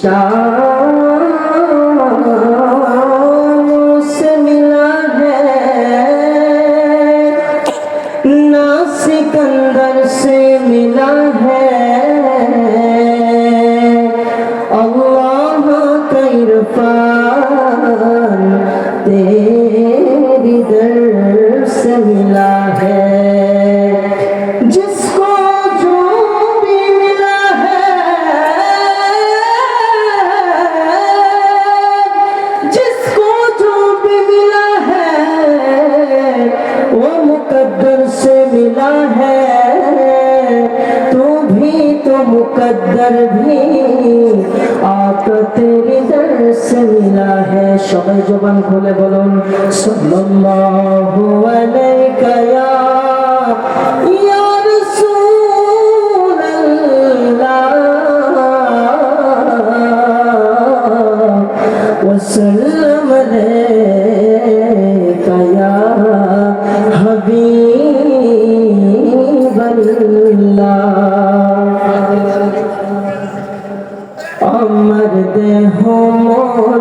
सितारों से मिला है ना सिकंदर से मिला है अल्लाह का इरफान तेरी दर से मिला মুকদ্দর ভি। আত তেরি দর সে মিলা হে। সবাই জবান খুলে বলুন, সাল্লাল্লাহু আলাইকা ইয়া ইয়া রাসূলুল্লাহ। ওয়া সাল্লাম আলাইহি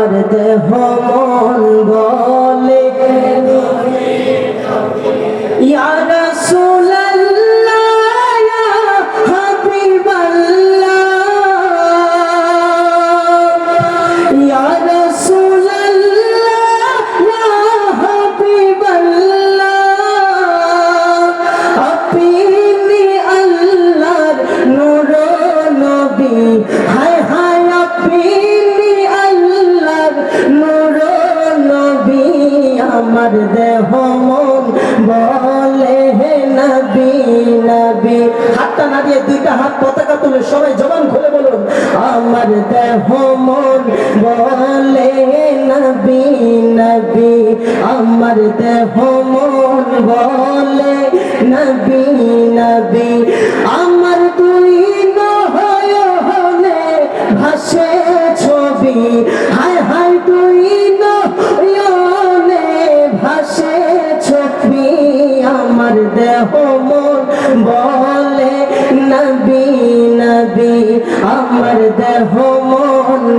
আমার দেহ মন আমার দেহ মন বলে, হে নবী নবী। হাতটা না দিয়ে দুইটা হাত পতাকা তুলে সবাই জবান খুলে বলুন, আমার দেহ মন বলে, হে নবী নবী। আমার দেহ মন বলে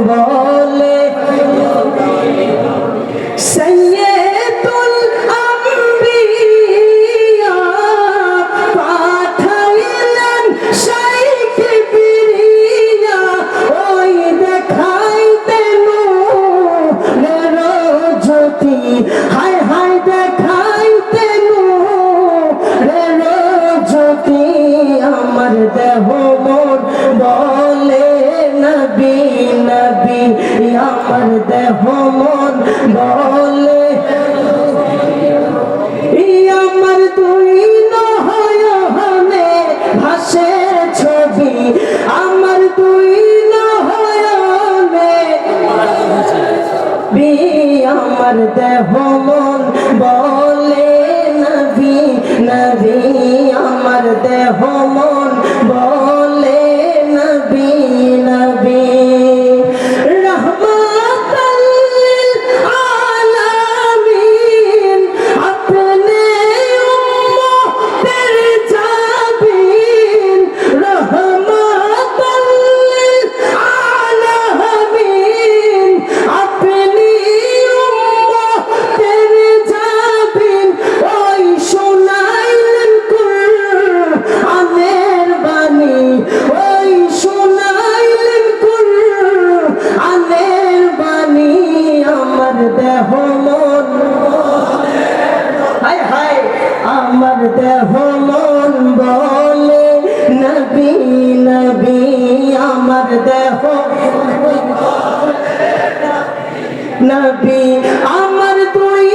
দেহ দেহ মন বলে। আমার দুই নহয়নে ভাসে ছবি। আমার দুই নহয়নে আমার দেহ মন আমার দেহ। নবী আমার তুই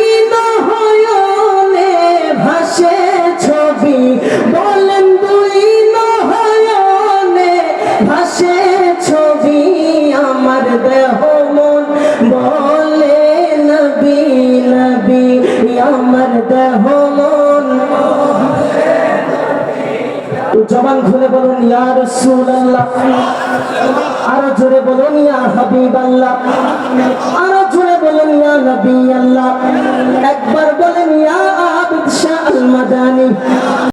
ইয়া রাসূলুল্লাহ। আরও জোরে বলুন, ইয়া হাবিবাল্লাহ। আরও জোরে বলুন, ইয়া নবী আল্লাহ একবার বলেন, ইয়া আবিদ শাহ আল মাদানী